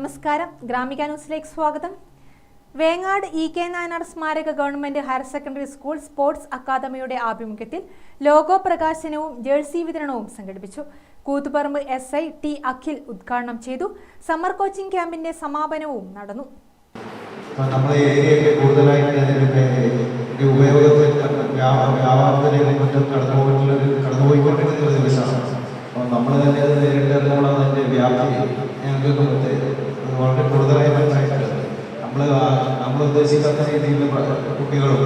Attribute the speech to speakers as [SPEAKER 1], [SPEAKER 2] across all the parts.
[SPEAKER 1] നമസ്കാരം. ഗ്രാമിക ന്യൂസിലേക്ക് സ്വാഗതം. വേങ്ങാട് ഇ കെ നായനാർ സ്മാരക government higher secondary school sports അക്കാദമിയുടെ ആഭിമുഖ്യത്തിൽ ലോഗോ പ്രകാശനവും ജേഴ്സി വിതരണവും സംഘടിപ്പിച്ചു. Koothuparamba S I T Akhil ഉദ്ഘാടനം ചെയ്തു. സമ്മർ കോച്ചിംഗ് ക്യാമ്പിന്റെ സമാപനവും നടന്നു.
[SPEAKER 2] നമ്മുടെ ഏരിയയൊക്കെ കൂടുതലായിട്ട് ഇതിന്റെ ഉപയോഗത്തിൽ വ്യാ- വ്യാപാരത്തിലേക്ക് മറ്റും കടന്നു കടന്നുപോയിക്കൊണ്ടിരിക്കുന്ന ഒരു ദിവസമാണ്. നമ്മൾ തന്നെ അത് നേരിട്ട് അതിന്റെ വ്യാപ്തി ഞങ്ങൾക്ക് വളരെ കൂടുതലായി മനസ്സിലായിട്ടുണ്ട് നമ്മൾ നമ്മൾ ഉദ്ദേശിക്കാത്ത രീതിയിൽ കുട്ടികളും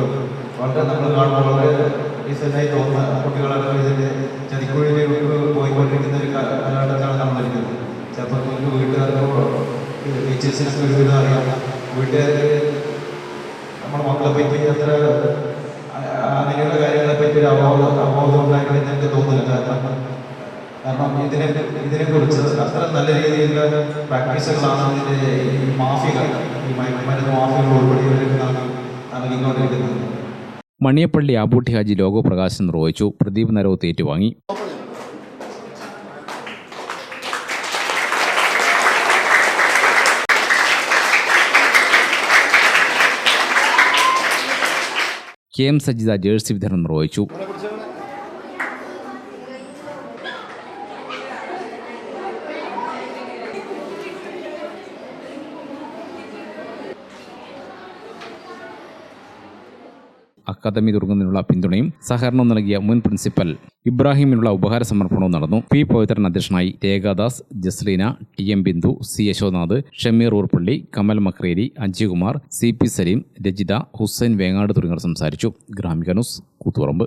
[SPEAKER 2] വളരെ നമ്മൾ കാണുമ്പോൾ വളരെ ഡീസന്റായി തോന്നുന്ന കുട്ടികളൊക്കെ ഇതിന്റെ ചതിക്കുഴിയിലേക്ക് പോയിക്കൊണ്ടിരിക്കുന്ന ഒരു കാലഘട്ടത്തിലാണ് നമ്മളിരിക്കുന്നത്. ചിലപ്പോൾ നിങ്ങൾക്ക് വീട്ടുകാർക്കോ ടീച്ചേഴ്സിനൊക്കെ ഒരുവിധം അറിയാം. വീട്ടുകാർ നമ്മുടെ മക്കളെ പറ്റി അത്ര അങ്ങനെയുള്ള കാര്യങ്ങളെ പറ്റി ഒരു അബോധം അബോധം ഉണ്ടായിട്ട് എനിക്ക് തോന്നുന്നില്ല. കാരണം കാരണം ഇതിനെ ഇതിനെക്കുറിച്ച് നല്ല രീതിയിലുള്ള പ്രാക്ടീസുകളാണ് അതിന്റെ ഈ മാഫികൾ ഈ മരുന്ന് മാഫികൾ ഉൾപ്പെടെ ഇവർക്ക് നൽകി നൽകിക്കൊണ്ടിരിക്കുന്നത്
[SPEAKER 3] മണിയപ്പള്ളി ആബൂട്ടി ഹാജി ലോഗോ പ്രകാശനം നിർവഹിച്ചു പ്രദീപ് നരവത്ത് ഏറ്റുവാങ്ങി. കെ എം സജിത ജേഴ്സി വിതരണം നിർവഹിച്ചു അക്കാദമി തുടങ്ങുന്നതിനുള്ള പിന്തുണയും സഹകരണവും നൽകിയ മുൻ പ്രിൻസിപ്പൽ ഇബ്രാഹിമിനുള്ള ഉപഹാര സമർപ്പണവും നടന്നു. പി പവിത്രൻ അധ്യക്ഷനായി Rekhadas Jasleena T M Bindu C Yashonath Shameer Oorpally Kamal Makreri Anjukumar C P Saleem Rajitha Hussain Vengad തുടങ്ങിയവർ സംസാരിച്ചു. ഗ്രാമിക ന്യൂസ് കൂത്തുപറമ്പ്.